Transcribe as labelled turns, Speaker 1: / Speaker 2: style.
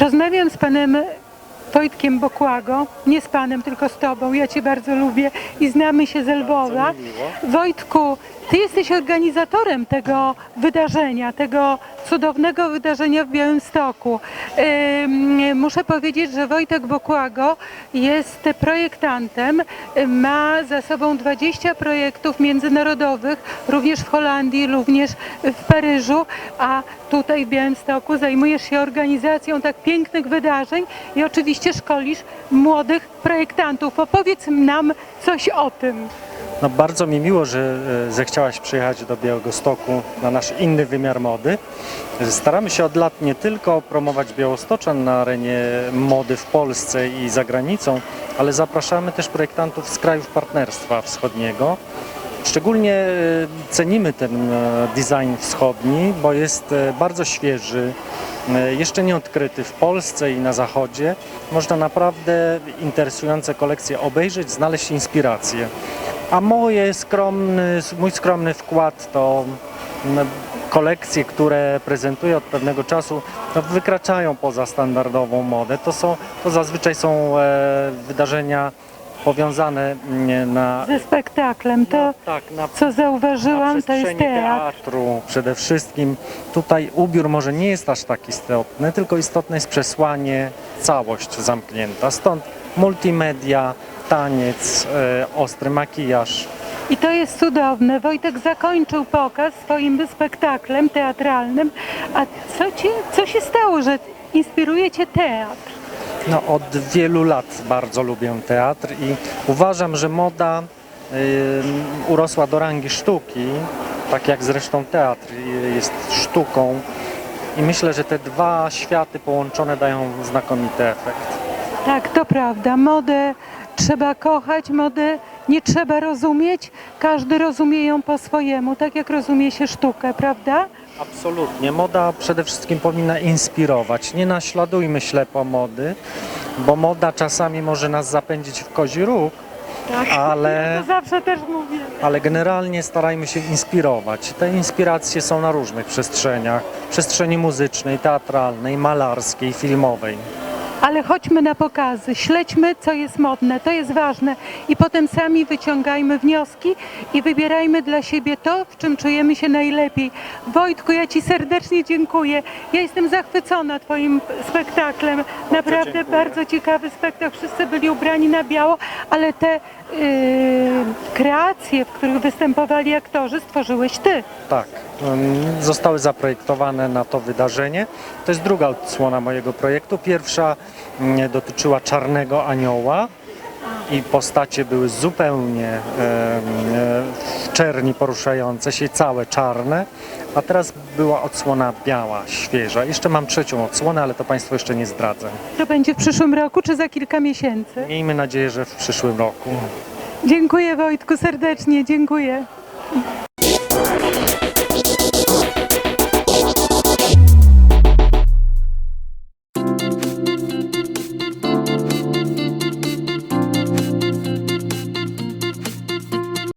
Speaker 1: Rozmawiam z panem Wojtkiem Bokłago, nie z panem, tylko z tobą. Ja cię bardzo lubię i znamy się z
Speaker 2: miło.
Speaker 1: Wojtku, ty jesteś organizatorem tego wydarzenia, tego cudownego wydarzenia w Białymstoku. Ym, Muszę powiedzieć, że Wojtek Bokłago jest projektantem, ma za sobą 20 projektów międzynarodowych, również w Holandii, również w Paryżu, a tutaj w Białymstoku zajmujesz się organizacją tak pięknych wydarzeń i oczywiście szkolisz młodych projektantów. Opowiedz nam coś o tym.
Speaker 2: No bardzo mi miło, że zechciałaś przyjechać do Białegostoku na nasz inny wymiar mody. Staramy się od lat nie tylko promować Białostoczan na arenie mody w Polsce i za granicą, ale zapraszamy też projektantów z krajów Partnerstwa Wschodniego. Szczególnie e, cenimy ten e, design wschodni, bo jest e, bardzo świeży, jeszcze nie odkryty w Polsce i na Zachodzie. Można naprawdę interesujące kolekcje obejrzeć, znaleźć inspiracje. A moje skromny, mój skromny wkład to kolekcje, które prezentuję od pewnego czasu, no, wykraczają poza standardową modę. To, są, to zazwyczaj są wydarzenia powiązane mm, na,
Speaker 1: Ze spektaklem to,
Speaker 2: na, tak, na
Speaker 1: co zauważyłam,
Speaker 2: na
Speaker 1: to jest teatr.
Speaker 2: teatru przede wszystkim. Tutaj ubiór może nie jest aż tak istotny, tylko istotne jest przesłanie, całość zamknięta. Stąd multimedia, taniec, e, ostry makijaż.
Speaker 1: I to jest cudowne. Wojtek zakończył pokaz swoim spektaklem teatralnym. A co, ci, co się stało, że inspiruje cię teatr?
Speaker 2: No, od wielu lat bardzo lubię teatr i uważam, że moda y, urosła do rangi sztuki, tak jak zresztą teatr jest sztuką. I myślę, że te dwa światy połączone dają znakomity efekt.
Speaker 1: Tak, to prawda. Modę trzeba kochać, modę nie trzeba rozumieć. Każdy rozumie ją po swojemu, tak jak rozumie się sztukę, prawda?
Speaker 2: Absolutnie. Moda przede wszystkim powinna inspirować. Nie naśladujmy ślepo mody, bo moda czasami może nas zapędzić w kozi róg,
Speaker 1: Tak.
Speaker 2: Ale-
Speaker 1: to zawsze też mówię.
Speaker 2: ale generalnie starajmy się inspirować. Te inspiracje są na różnych przestrzeniach. Przestrzeni muzycznej, teatralnej, malarskiej, filmowej.
Speaker 1: Ale chodźmy na pokazy, śledźmy, co jest modne, to jest ważne. I potem sami wyciągajmy wnioski i wybierajmy dla siebie to, w czym czujemy się najlepiej. Wojtku, ja Ci serdecznie dziękuję. Ja jestem zachwycona Twoim spektaklem. Naprawdę
Speaker 2: dziękuję.
Speaker 1: bardzo ciekawy spektakl. Wszyscy byli ubrani na biało, ale te yy, kreacje, w których występowali aktorzy, stworzyłeś Ty.
Speaker 2: Tak, zostały zaprojektowane na to wydarzenie. To jest druga odsłona mojego projektu. Pierwsza mm, dotyczyła czarnego anioła i postacie były zupełnie e, w czerni poruszające się, całe czarne, a teraz była odsłona biała, świeża. Jeszcze mam trzecią odsłonę, ale to Państwu jeszcze nie zdradzę.
Speaker 1: To będzie w przyszłym roku czy za kilka miesięcy?
Speaker 2: Miejmy nadzieję, że w przyszłym roku.
Speaker 1: Dziękuję Wojtku serdecznie, dziękuję.